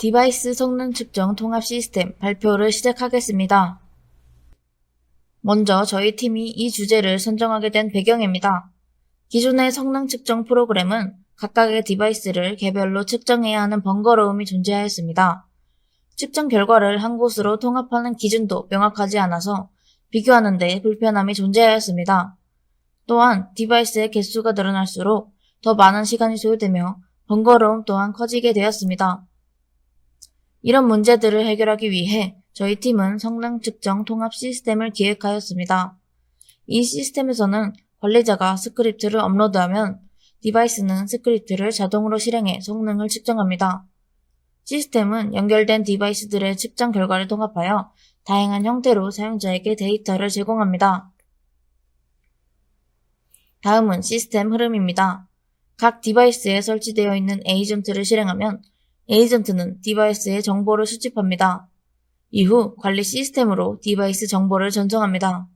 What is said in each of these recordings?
디바이스 성능 측정 통합 시스템 발표를 시작하겠습니다. 먼저 저희 팀이 이 주제를 선정하게 된 배경입니다. 기존의 성능 측정 프로그램은 각각의 디바이스를 개별로 측정해야 하는 번거로움이 존재하였습니다. 측정 결과를 한 곳으로 통합하는 기준도 명확하지 않아서 비교하는 데 불편함이 존재하였습니다. 또한 디바이스의 개수가 늘어날수록 더 많은 시간이 소요되며 번거로움 또한 커지게 되었습니다. 이런 문제들을 해결하기 위해 저희 팀은 성능 측정 통합 시스템을 기획하였습니다. 이 시스템에서는 관리자가 스크립트를 업로드하면 디바이스는 스크립트를 자동으로 실행해 성능을 측정합니다. 시스템은 연결된 디바이스들의 측정 결과를 통합하여 다양한 형태로 사용자에게 데이터를 제공합니다. 다음은 시스템 흐름입니다. 각 디바이스에 설치되어 있는 에이전트를 실행하면 에이전트는 디바이스의 정보를 수집합니다. 이후 관리 시스템으로 디바이스 정보를 전송합니다.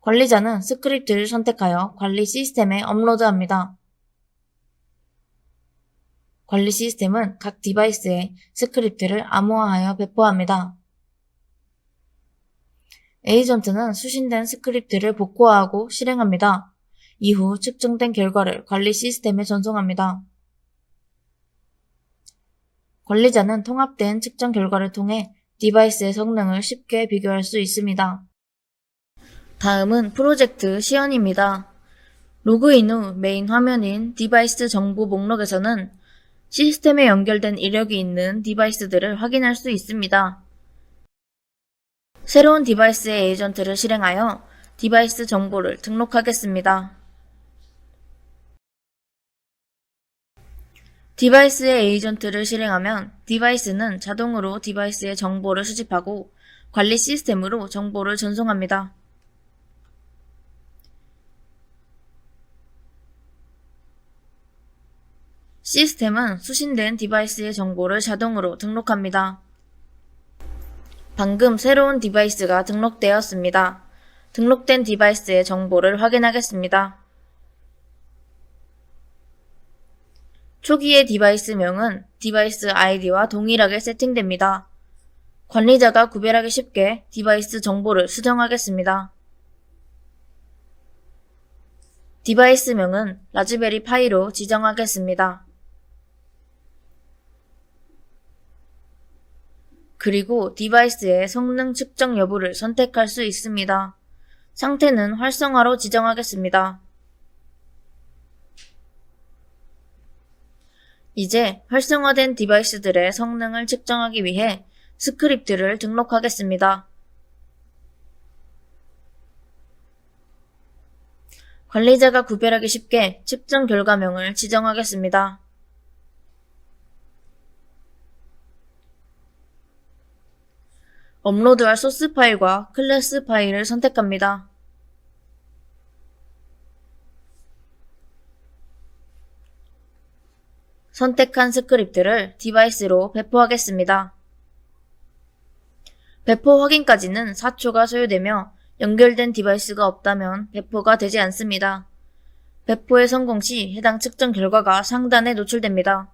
관리자는 스크립트를 선택하여 관리 시스템에 업로드합니다. 관리 시스템은 각 디바이스에 스크립트를 암호화하여 배포합니다. 에이전트는 수신된 스크립트를 복구하고 실행합니다. 이후 측정된 결과를 관리 시스템에 전송합니다. 관리자는 통합된 측정 결과를 통해 디바이스의 성능을 쉽게 비교할 수 있습니다. 다음은 프로젝트 시연입니다. 로그인 후 메인 화면인 디바이스 정보 목록에서는 시스템에 연결된 이력이 있는 디바이스들을 확인할 수 있습니다. 새로운 디바이스의 에이전트를 실행하여 디바이스 정보를 등록하겠습니다. 디바이스의 에이전트를 실행하면 디바이스는 자동으로 디바이스의 정보를 수집하고 관리 시스템으로 정보를 전송합니다. 시스템은 수신된 디바이스의 정보를 자동으로 등록합니다. 방금 새로운 디바이스가 등록되었습니다. 등록된 디바이스의 정보를 확인하겠습니다. 초기의 디바이스명은 디바이스 아이디와 동일하게 세팅됩니다. 관리자가 구별하기 쉽게 디바이스 정보를 수정하겠습니다. 디바이스명은 라즈베리 파이로 지정하겠습니다. 그리고 디바이스의 성능 측정 여부를 선택할 수 있습니다. 상태는 활성화로 지정하겠습니다. 이제 활성화된 디바이스들의 성능을 측정하기 위해 스크립트를 등록하겠습니다. 관리자가 구별하기 쉽게 측정 결과명을 지정하겠습니다. 업로드할 소스 파일과 클래스 파일을 선택합니다. 선택한 스크립트를 디바이스로 배포하겠습니다. 배포 확인까지는 4초가 소요되며 연결된 디바이스가 없다면 배포가 되지 않습니다. 배포의 성공 시 해당 측정 결과가 상단에 노출됩니다.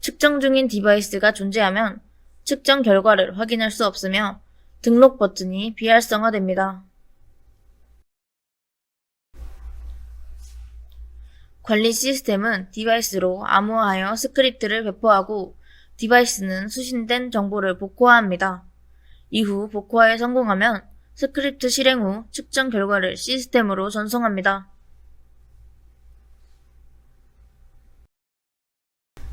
측정 중인 디바이스가 존재하면 측정 결과를 확인할 수 없으며 등록 버튼이 비활성화됩니다. 관리 시스템은 디바이스로 암호화하여 스크립트를 배포하고 디바이스는 수신된 정보를 복호화합니다. 이후 복호화에 성공하면 스크립트 실행 후 측정 결과를 시스템으로 전송합니다.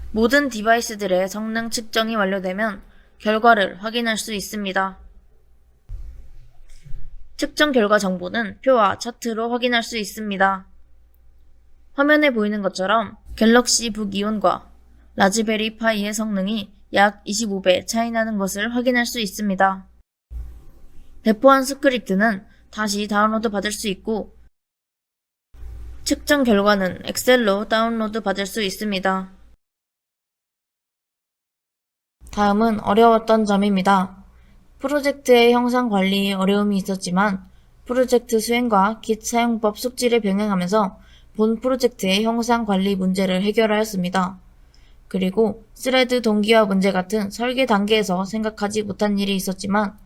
모든 디바이스들의 성능 측정이 완료되면 결과를 확인할 수 있습니다. 측정 결과 정보는 표와 차트로 확인할 수 있습니다. 화면에 보이는 것처럼 갤럭시 북 이온과 라즈베리 파이의 성능이 약 25배 차이 나는 것을 확인할 수 있습니다. 배포한 스크립트는 다시 다운로드 받을 수 있고 측정 결과는 엑셀로 다운로드 받을 수 있습니다. 다음은 어려웠던 점입니다. 프로젝트의 형상 관리에 어려움이 있었지만 프로젝트 수행과 깃 사용법 숙지를 병행하면서 본 프로젝트의 형상 관리 문제를 해결하였습니다. 그리고 스레드 동기화 문제 같은 설계 단계에서 생각하지 못한 일이 있었지만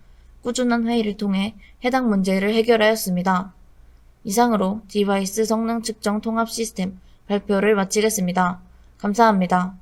꾸준한 회의를 통해 해당 문제를 해결하였습니다. 이상으로 디바이스 성능 측정 통합 시스템 발표를 마치겠습니다. 감사합니다.